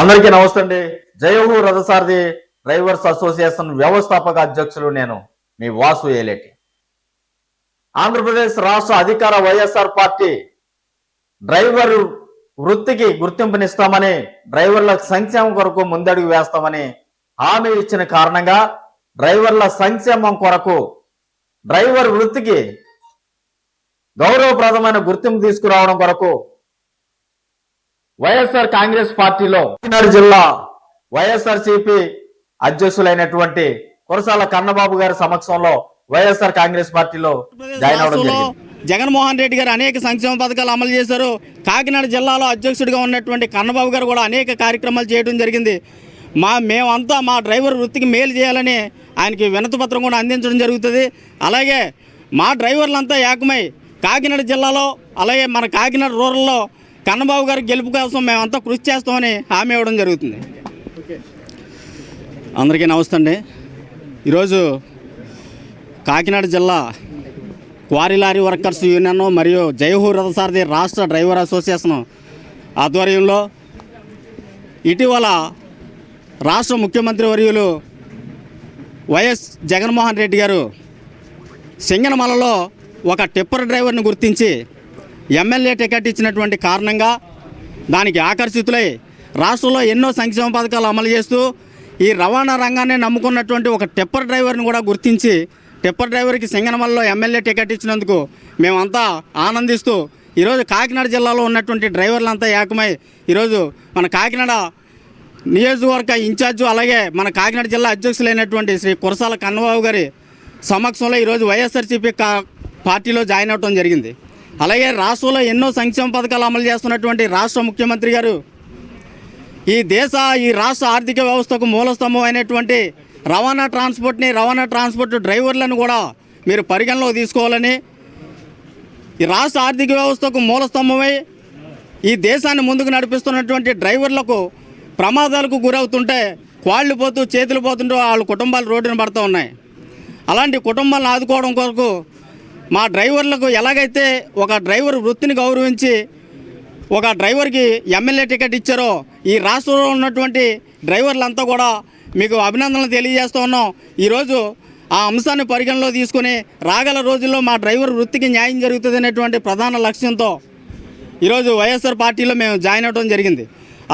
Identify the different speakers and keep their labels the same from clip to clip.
Speaker 1: అందరికీ నమస్తే అండి. జయహు రథసారథి డ్రైవర్స్ అసోసియేషన్ వ్యవస్థాపక అధ్యక్షులు నేను మీ వాసు ఏలేటి. ఆంధ్రప్రదేశ్ రాష్ట్ర అధికార వైఎస్ఆర్ పార్టీ డ్రైవర్ వృత్తికి గుర్తింపునిస్తామని డ్రైవర్ల సంక్షేమం కొరకు ముందడుగు వేస్తామని హామీ ఇచ్చిన కారణంగా డ్రైవర్ల సంక్షేమం కొరకు డ్రైవర్ వృత్తికి గౌరవప్రదమైన గుర్తింపు తీసుకురావడం కొరకు వైఎస్ఆర్ కాంగ్రెస్ పార్టీలో కాకినాడ జిల్లా వైఎస్ఆర్ సిపి అధ్యక్షులైనటువంటి కురసాల కన్నబాబు గారి సమక్షంలో వైఎస్ఆర్ కాంగ్రెస్ పార్టీలో జాయిన్ అవడం
Speaker 2: జగన్మోహన్ రెడ్డి గారు అనేక సంక్షేమ పథకాలు అమలు చేశారు. కాకినాడ జిల్లాలో అధ్యక్షుడిగా ఉన్నటువంటి కన్నబాబు గారు కూడా అనేక కార్యక్రమాలు చేయడం జరిగింది. మా మేమంతా మా డ్రైవర్ వృత్తికి మేలు చేయాలని ఆయనకి వినతి పత్రం కూడా అందించడం జరుగుతుంది. అలాగే మా డ్రైవర్లంతా ఏకమై కాకినాడ జిల్లాలో అలాగే మన కాకినాడ రూరల్లో కన్నబాబు గారి గెలుపు కోసం మేమంతా కృషి చేస్తామని హామీ ఇవ్వడం జరుగుతుంది. అందరికీ నమస్తే అండి. ఈరోజు కాకినాడ జిల్లా క్వారీ లారీ వర్కర్స్ యూనియన్ మరియు జయహూ రథసారథి రాష్ట్ర డ్రైవర్ అసోసియేషన్ ఆధ్వర్యంలో ఇటీవల రాష్ట్ర ముఖ్యమంత్రి వర్యులు వైఎస్ జగన్మోహన్ రెడ్డి గారు సింగనమలలో ఒక టిప్పర్ డ్రైవర్ని గుర్తించి ఎమ్మెల్యే టికెట్ ఇచ్చినటువంటి కారణంగా దానికి ఆకర్షితులై రాష్ట్రంలో ఎన్నో సంక్షేమ పథకాలు అమలు చేస్తూ ఈ రవాణా రంగాన్ని నమ్ముకున్నటువంటి ఒక టిప్పర్ డ్రైవర్ని కూడా గుర్తించి టిప్పర్ డ్రైవర్కి సింగనమల్లో ఎమ్మెల్యే టికెట్ ఇచ్చినందుకు మేమంతా ఆనందిస్తూ ఈరోజు కాకినాడ జిల్లాలో ఉన్నటువంటి డ్రైవర్లంతా ఏకమై ఈరోజు మన కాకినాడ నియోజకవర్గ ఇన్ఛార్జు అలాగే మన కాకినాడ జిల్లా అధ్యక్షులైనటువంటి శ్రీ కురసాల కన్నబాబు గారి సమక్షంలో ఈరోజు వైఎస్ఆర్సీపీ కా పార్టీలో జాయిన్ అవడం జరిగింది. అలాగే రాష్ట్రంలో ఎన్నో సంక్షేమ పథకాలు అమలు చేస్తున్నటువంటి రాష్ట్ర ముఖ్యమంత్రి గారు ఈ దేశ ఈ రాష్ట్ర ఆర్థిక వ్యవస్థకు మూలస్తంభం అయినటువంటి రవాణా ట్రాన్స్పోర్ట్ని రవాణా ట్రాన్స్పోర్ట్ డ్రైవర్లను కూడా మీరు పరిగణలో తీసుకోవాలని ఈ రాష్ట్ర ఆర్థిక వ్యవస్థకు మూలస్తంభమై ఈ దేశాన్ని ముందుకు నడిపిస్తున్నటువంటి డ్రైవర్లకు ప్రమాదాలకు గురవుతుంటే కాళ్ళు పోతూ చేతులు పోతుంటూ వాళ్ళ కుటుంబాలు రోడ్డున పడుతూ ఉన్నాయి. అలాంటి కుటుంబాలను ఆదుకోవడం కొరకు మా డ్రైవర్లకు ఎలాగైతే ఒక డ్రైవర్ వృత్తిని గౌరవించి ఒక డ్రైవర్కి ఎమ్మెల్యే టికెట్ ఇచ్చారో ఈ రాష్ట్రంలో ఉన్నటువంటి డ్రైవర్లంతా కూడా మీకు అభినందనలు తెలియజేస్తూ ఉన్నాం. ఈరోజు ఆ అంశాన్ని పరిగణలో తీసుకుని రాగల రోజుల్లో మా డ్రైవర్ వృత్తికి న్యాయం జరుగుతుంది అనేటువంటి ప్రధాన లక్ష్యంతో ఈరోజు వైఎస్ఆర్ పార్టీలో మేము జాయిన్ అవ్వడం జరిగింది.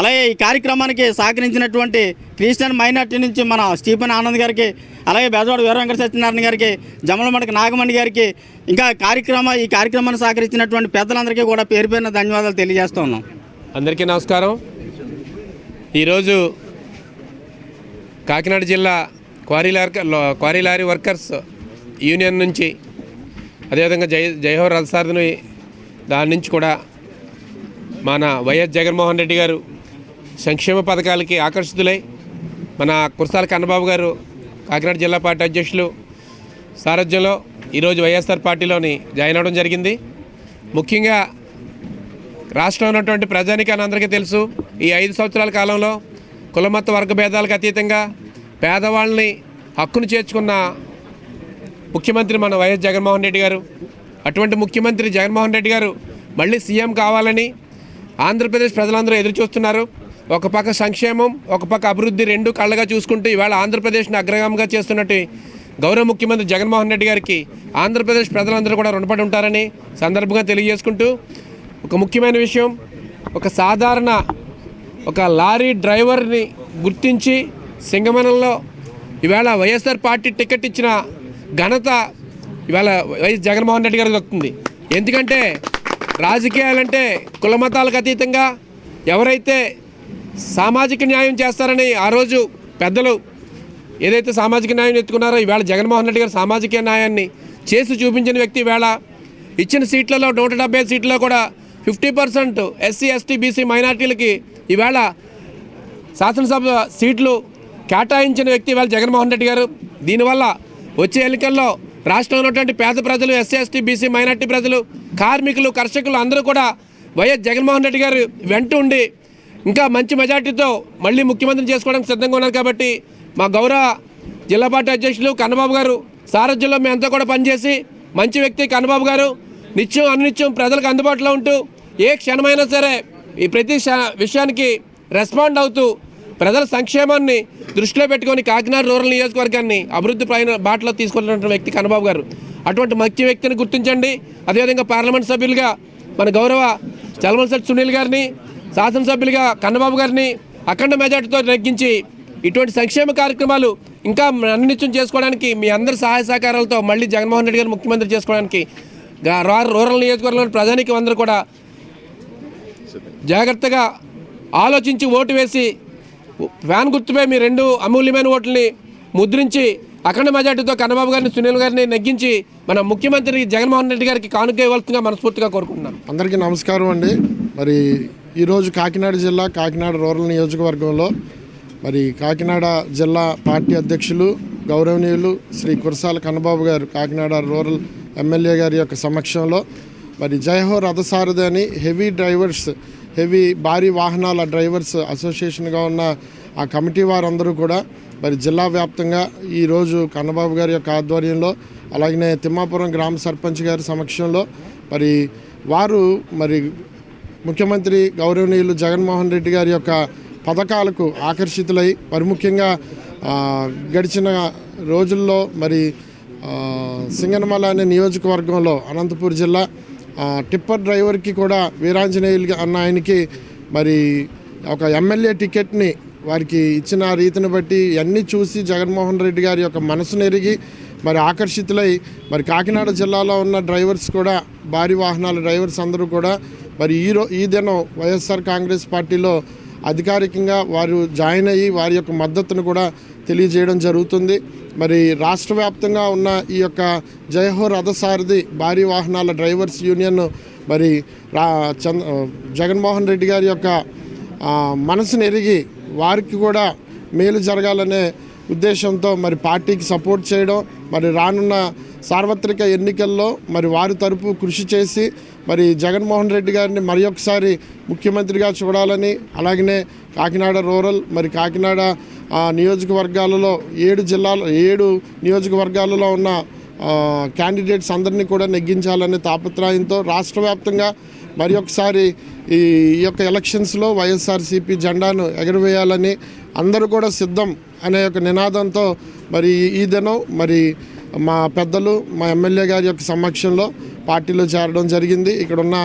Speaker 2: అలాగే ఈ కార్యక్రమానికి సహకరించినటువంటి క్రిస్టియన్ మైనార్టీ నుంచి మన స్టీఫెన్ ఆనంద్ గారికి అలాగే బెజవాడ వీరవెంకట సత్యనారాయణ గారికి జమలమడక నాగమణి గారికి ఇంకా కార్యక్రమ ఈ కార్యక్రమాన్ని సహకరించినటువంటి పెద్దలందరికీ కూడా పేరు పేరున ధన్యవాదాలు తెలియజేస్తూ ఉన్నాం.
Speaker 3: అందరికీ నమస్కారం. ఈరోజు కాకినాడ జిల్లా quarry quarry lorry workers union నుంచి అదేవిధంగా జై జయహో రథసారథిని దాని నుంచి కూడా మన వైఎస్ జగన్మోహన్ రెడ్డి గారు సంక్షేమ పథకాలకి ఆకర్షితులై మన కురసాల కన్నబాబు గారు కాకినాడ జిల్లా పార్టీ అధ్యక్షులు సారథ్యంలో ఈరోజు వైఎస్ఆర్ పార్టీలోని జాయిన్ అవ్వడం జరిగింది. ముఖ్యంగా రాష్ట్రంలో ఉన్నటువంటి ప్రజానికాన్ని అందరికీ తెలుసు ఈ ఐదు సంవత్సరాల కాలంలో కులమత వర్గ భేదాలకు అతీతంగా పేదవాళ్ళని హక్కును చేర్చుకున్న ముఖ్యమంత్రి మన వైఎస్ జగన్మోహన్ రెడ్డి గారు అటువంటి ముఖ్యమంత్రి జగన్మోహన్ రెడ్డి గారు మళ్ళీ సీఎం కావాలని ఆంధ్రప్రదేశ్ ప్రజలందరూ ఎదురు చూస్తున్నారు ఒక పక్క సంక్షేమం ఒక పక్క అభివృద్ధి రెండు కళ్ళగా చూసుకుంటూ ఇవాళ ఆంధ్రప్రదేశ్ని అగ్రగామిగా చేస్తున్నట్టు గౌరవ ముఖ్యమంత్రి జగన్మోహన్ రెడ్డి గారికి ఆంధ్రప్రదేశ్ ప్రజలందరూ కూడా రుణపడి ఉంటారని సందర్భంగా తెలియజేసుకుంటూ ఒక ముఖ్యమైన విషయం ఒక సాధారణ ఒక లారీ డ్రైవర్ని గుర్తించి సింగమనంలో ఇవాళ వైఎస్ఆర్ పార్టీ టికెట్ ఇచ్చిన ఘనత ఇవాళ వైఎస్ జగన్మోహన్ రెడ్డి గారికి దక్కుతుంది. ఎందుకంటే రాజకీయాలంటే కుల మతాలకు అతీతంగా ఎవరైతే సామాజిక న్యాయం చేస్తారని ఆ రోజు పెద్దలు ఏదైతే సామాజిక న్యాయం ఎత్తుకున్నారో ఈవేళ జగన్మోహన్ రెడ్డి గారు సామాజిక న్యాయాన్ని చేసి చూపించిన వ్యక్తి ఈవేళ ఇచ్చిన సీట్లలో నూట డెబ్బై సీట్లలో కూడా fifty percent SC ST BC మైనార్టీలకి ఈవేళ శాసనసభ సీట్లు కేటాయించిన వ్యక్తి ఇవాళ జగన్మోహన్ రెడ్డి గారు. దీనివల్ల వచ్చే ఎన్నికల్లో రాష్ట్రంలో ఉన్నటువంటి పేద ప్రజలు ఎస్సీ ఎస్టీ బీసీ మైనార్టీ ప్రజలు కార్మికులు కర్షకులు అందరూ కూడా వైఎస్ జగన్మోహన్ రెడ్డి గారు వెంట ఉండి ఇంకా మంచి మెజార్టీతో మళ్ళీ ముఖ్యమంత్రిని చేసుకోవడానికి సిద్ధంగా ఉన్నారు కాబట్టి మా గౌరవ జిల్లా పార్టీ అధ్యక్షులు కన్నబాబు గారు సారథ్యంలో మేమంతా కూడా పనిచేసి మంచి వ్యక్తి కన్నబాబు గారు నిత్యం అనునిత్యం ప్రజలకు అందుబాటులో ఉంటూ ఏ క్షణమైనా సరే ఈ ప్రతి విషయానికి రెస్పాండ్ అవుతూ ప్రజల సంక్షేమాన్ని దృష్టిలో పెట్టుకొని కాకినాడ రూరల్ నియోజకవర్గాన్ని అభివృద్ధి ప్రయాణ బాటలో తీసుకుంటున్న వ్యక్తి కన్నబాబు గారు. అటువంటి మంచి వ్యక్తిని గుర్తించండి. అదేవిధంగా పార్లమెంట్ సభ్యులుగా మన గౌరవ చలమలశెట్టి సునీల్ గారిని శాసనసభ్యులుగా కన్నబాబు గారిని అఖండ మెజార్టీతో నెగ్గించి ఇటువంటి సంక్షేమ కార్యక్రమాలు ఇంకా అన్నిత్యం చేసుకోవడానికి మీ అందరి సహాయ సహకారాలతో మళ్ళీ జగన్మోహన్ రెడ్డి గారు ముఖ్యమంత్రి చేసుకోవడానికి రూరల్ నియోజకవర్గంలోని ప్రజానికి అందరూ కూడా జాగ్రత్తగా ఆలోచించి ఓటు వేసి ఫ్యాన్ గుర్తుపై మీ రెండు అమూల్యమైన ఓట్లని ముద్రించి అఖండ మెజార్టీతో కన్నబాబు గారిని సునీల్ గారిని నెగ్గించి మన ముఖ్యమంత్రి జగన్మోహన్ రెడ్డి గారికి కానుక ఇవ్వాల్సిందిగా మనస్ఫూర్తిగా కోరుకుంటున్నాను.
Speaker 4: అందరికీ నమస్కారం అండి. మరి ఈరోజు కాకినాడ జిల్లా కాకినాడ రూరల్ నియోజకవర్గంలో మరి కాకినాడ జిల్లా పార్టీ అధ్యక్షులు గౌరవనీయులు శ్రీ కురసాల కన్నబాబు గారు కాకినాడ రూరల్ ఎమ్మెల్యే గారి యొక్క సమక్షంలో మరి జయహో రథసారథి అని హెవీ డ్రైవర్స్ హెవీ భారీ వాహనాల డ్రైవర్స్ అసోసియేషన్గా ఉన్న ఆ కమిటీ వారందరూ కూడా మరి జిల్లా వ్యాప్తంగా ఈరోజు కన్నబాబు గారి యొక్క ఆధ్వర్యంలో అలాగనే తిమ్మాపురం గ్రామ సర్పంచ్ గారి సమక్షంలో మరి వారు మరి ముఖ్యమంత్రి గౌరవనీయులు జగన్మోహన్ రెడ్డి గారి యొక్క పథకాలకు ఆకర్షితులై మరి ముఖ్యంగా గడిచిన రోజుల్లో మరి సింగనమల అనే నియోజకవర్గంలో అనంతపూర్ జిల్లా టిప్పర్ డ్రైవర్కి కూడా వీరాంజనేయులు అన్న ఆయనకి మరి ఒక ఎమ్మెల్యే టికెట్ని వారికి ఇచ్చిన రీతిని బట్టి ఇవన్నీ చూసి జగన్మోహన్ రెడ్డి గారి యొక్క మనసును ఎరిగి మరి ఆకర్షితులై మరి కాకినాడ జిల్లాలో ఉన్న డ్రైవర్స్ కూడా భారీ వాహనాల డ్రైవర్స్ అందరూ కూడా మరి ఈ రో ఈ దినం వైఎస్ఆర్ కాంగ్రెస్ పార్టీలో అధికారికంగా వారు జాయిన్ అయ్యి వారి యొక్క మద్దతును కూడా తెలియజేయడం జరుగుతుంది. మరి రాష్ట్ర వ్యాప్తంగా ఉన్న ఈ యొక్క జయహో రథసారథి భారీ వాహనాల డ్రైవర్స్ యూనియన్ మరి రా చంద్ర జగన్మోహన్ రెడ్డి గారి యొక్క మనసును ఎరిగి వారికి కూడా మేలు జరగాలనే ఉద్దేశంతో మరి పార్టీకి సపోర్ట్ చేయడం మరి రానున్న సార్వత్రిక ఎన్నికల్లో మరి వారి తరపు కృషి చేసి మరి జగన్మోహన్ రెడ్డి గారిని మరి ఒకసారి ముఖ్యమంత్రిగా చూడాలని అలాగనే కాకినాడ రూరల్ మరి కాకినాడ నియోజకవర్గాలలో ఏడు జిల్లాలో ఏడు నియోజకవర్గాలలో ఉన్న క్యాండిడేట్స్ అందరినీ కూడా నెగ్గించాలనే తాపత్రయంతో రాష్ట్ర వ్యాప్తంగా మరి ఒకసారి ఈ యొక్క ఎలక్షన్స్లో వైఎస్ఆర్సీపీ జెండాను ఎగరవేయాలని అందరూ కూడా సిద్ధం అనే ఒక నినాదంతో మరి ఈ దినం మరి మా పెద్దలు మా ఎమ్మెల్యే గారి యొక్క సమక్షంలో పార్టీలో చేరడం జరిగింది. ఇక్కడ ఉన్న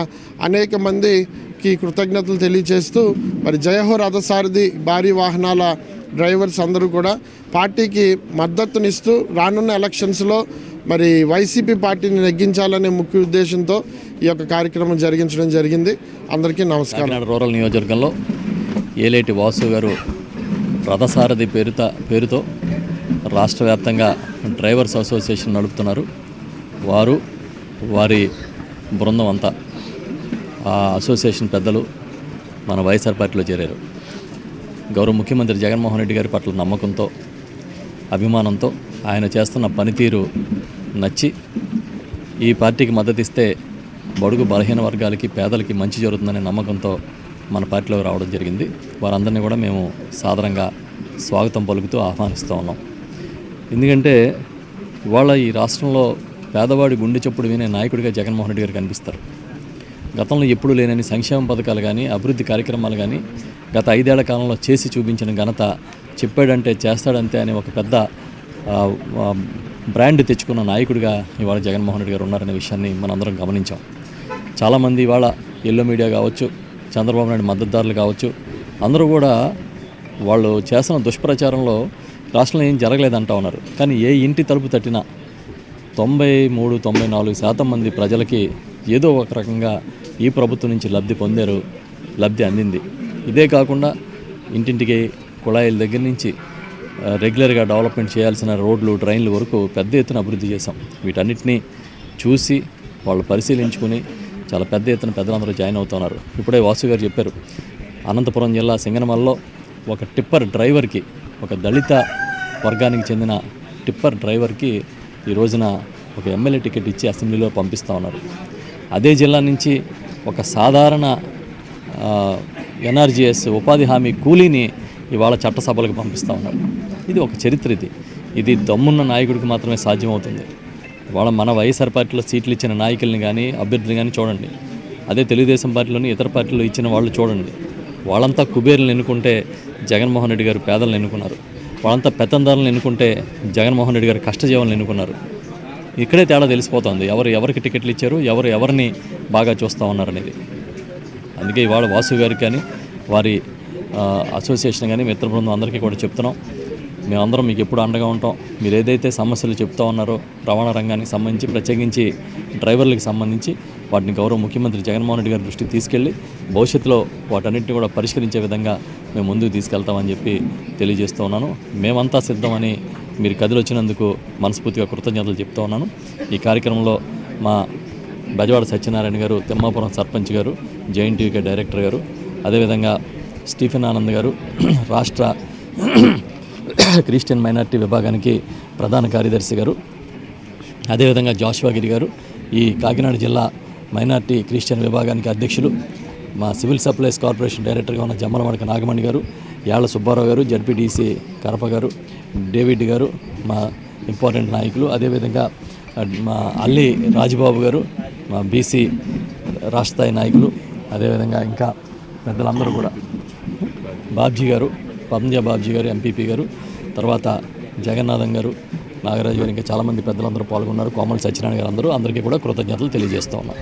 Speaker 4: అనేక మందికి కృతజ్ఞతలు తెలియజేస్తూ మరి జయహో రథసారథి భారీ వాహనాల డ్రైవర్స్ అందరూ కూడా పార్టీకి మద్దతునిస్తూ రానున్న ఎలక్షన్స్లో మరి వైసీపీ పార్టీని నెగ్గించాలనే ముఖ్య ఉద్దేశంతో ఈ యొక్క కార్యక్రమం జరిగించడం జరిగింది. అందరికీ నమస్కారం.
Speaker 5: రూరల్ నియోజకవర్గంలో ఏలేటి వాసు గారు రథసారథి పేరుత పేరుతో రాష్ట్ర వ్యాప్తంగా డ్రైవర్స్ అసోసియేషన్ నడుపుతున్నారు. వారు వారి బృందం అంతా ఆ అసోసియేషన్ పెద్దలు మన వైఎస్ఆర్ పార్టీలో చేరారు. గౌరవ ముఖ్యమంత్రి జగన్మోహన్ రెడ్డి గారి పట్ల నమ్మకంతో అభిమానంతో ఆయన చేస్తున్న పనితీరు నచ్చి ఈ పార్టీకి మద్దతు ఇస్తే బడుగు బలహీన వర్గాలకి పేదలకి మంచి జరుగుతుందనే నమ్మకంతో మన పార్టీలోకి రావడం జరిగింది. వారందరినీ కూడా మేము సాధారణంగా స్వాగతం పలుకుతూ ఆహ్వానిస్తూ ఉన్నాం. ఎందుకంటే ఇవాళ ఈ రాష్ట్రంలో పేదవాడి గుండె చప్పుడు వినే నాయకుడిగా జగన్మోహన్ రెడ్డి గారు కనిపిస్తారు. గతంలో ఎప్పుడు లేనని సంక్షేమ పథకాలు కానీ అభివృద్ధి కార్యక్రమాలు కానీ గత ఐదేళ్ళ కాలంలో చేసి చూపించిన ఘనత చెప్పాడంటే చేస్తాడంతే అనే ఒక పెద్ద బ్రాండ్ తెచ్చుకున్న నాయకుడిగా ఇవాళ జగన్మోహన్ రెడ్డి గారు ఉన్నారనే విషయాన్ని మనందరం గమనించాం. చాలామంది ఇవాళ ఎల్లో మీడియా కావచ్చు చంద్రబాబు నాయుడు మద్దతుదారులు కావచ్చు అందరూ కూడా వాళ్ళు చేస్తున్న దుష్ప్రచారంలో రాష్ట్రంలో ఏం జరగలేదంటా ఉన్నారు. కానీ ఏ ఇంటి తలుపు తట్టినా తొంభై మూడు తొంభై నాలుగు శాతం మంది ప్రజలకి ఏదో ఒక రకంగా ఈ ప్రభుత్వం నుంచి లబ్ధి పొందారు లబ్ధి అందింది. ఇదే కాకుండా ఇంటింటికి కుళాయిల దగ్గర నుంచి రెగ్యులర్గా డెవలప్మెంట్ చేయాల్సిన రోడ్లు ట్రైన్లు వరకు పెద్ద ఎత్తున అభివృద్ధి చేశాం. వీటన్నిటినీ చూసి వాళ్ళు పరిశీలించుకుని చాలా పెద్ద ఎత్తున పెద్దలందరూ జాయిన్ అవుతున్నారు. ఇప్పుడే వాసు గారు చెప్పారు అనంతపురం జిల్లా సింగనమల్లో ఒక టిప్పర్ డ్రైవర్కి ఒక దళిత వర్గానికి చెందిన టిప్పర్ డ్రైవర్కి ఈ రోజున ఒక ఎమ్మెల్యే టికెట్ ఇచ్చి అసెంబ్లీలో పంపిస్తూ ఉన్నారు. అదే జిల్లా నుంచి ఒక సాధారణ ఎన్ఆర్జీఎస్ ఉపాధి హామీ కూలీని ఇవాళ చట్టసభలకు పంపిస్తూ ఉన్నారు. ఇది ఒక చరిత్ర ఇది. ఇది దమ్మున్న నాయకుడికి మాత్రమే సాధ్యమవుతుంది. ఇవాళ మన వైఎస్ఆర్ పార్టీలో సీట్లు ఇచ్చిన నాయకుల్ని కానీ అభ్యర్థులు కానీ చూడండి. అదే తెలుగుదేశం పార్టీలోని ఇతర పార్టీలో ఇచ్చిన వాళ్ళు చూడండి. వాళ్ళంతా కుబేరులను ఎన్నుకుంటే జగన్మోహన్ రెడ్డి గారు పేదలను ఎన్నుకున్నారు. వాళ్ళంతా పెత్తందారులను ఎన్నుకుంటే జగన్మోహన్ రెడ్డి గారు కష్టజీవనలు ఎన్నుకున్నారు. ఇక్కడే తేడా తెలిసిపోతుంది. ఎవరు ఎవరికి టికెట్లు ఇచ్చారు ఎవరు ఎవరిని బాగా చూస్తూ ఉన్నారనేది అందుకే ఇవాళ వాసు గారికి కానీ వారి అసోసియేషన్ కానీ మిత్ర బృందం అందరికీ కూడా చెప్తున్నాం. మేమందరం మీకు ఎప్పుడు అండగా ఉంటాం. మీరు ఏదైతే సమస్యలు చెప్తా ఉన్నారో రవాణా రంగానికి సంబంధించి ప్రత్యేకించి డ్రైవర్లకు సంబంధించి వాటిని గౌరవ ముఖ్యమంత్రి జగన్మోహన్ రెడ్డి గారి దృష్టికి తీసుకెళ్ళి భవిష్యత్తులో వాటన్నింటినీ కూడా పరిష్కరించే విధంగా మేము ముందుకు తీసుకెళ్తామని చెప్పి తెలియజేస్తూ ఉన్నాను. మేమంతా సిద్ధమని మీరు కదిలి వచ్చినందుకు మనస్ఫూర్తిగా కృతజ్ఞతలు చెప్తా ఉన్నాను. ఈ కార్యక్రమంలో మా బెజవాడ సత్యనారాయణ గారు తిమ్మాపురం సర్పంచ్ గారు జేఎన్టీయూకే డైరెక్టర్ గారు అదేవిధంగా స్టీఫెన్ ఆనంద్ గారు రాష్ట్ర క్రిస్టియన్ మైనార్టీ విభాగానికి ప్రధాన కార్యదర్శి గారు అదేవిధంగా జాషువాగిరి గారు ఈ కాకినాడ జిల్లా మైనార్టీ క్రిస్టియన్ విభాగానికి అధ్యక్షులు మా సివిల్ సప్లైస్ కార్పొరేషన్ డైరెక్టర్గా ఉన్న జమ్మలమడక నాగమణి గారు యాళ్ళ సుబ్బారావు గారు జడ్పీటీసీ కరప గారు డేవిడ్ గారు మా ఇంపార్టెంట్ నాయకులు అదేవిధంగా మా అల్లి రాజబాబు గారు మా బీసీ రాష్ట్రస్థాయి నాయకులు అదేవిధంగా ఇంకా పెద్దలందరూ కూడా. బాబ్జీ గారు పద్మజ బాబ్జీ గారు ఎంపీపీ గారు తర్వాత జగన్నాథం గారు నాగరాజు గారు ఇంకా చాలామంది పెద్దలందరూ పాల్గొన్నారు. కోమల సత్యనారాయణ గారు అందరూ అందరికీ కూడా కృతజ్ఞతలు తెలియజేస్తూ ఉన్నాం.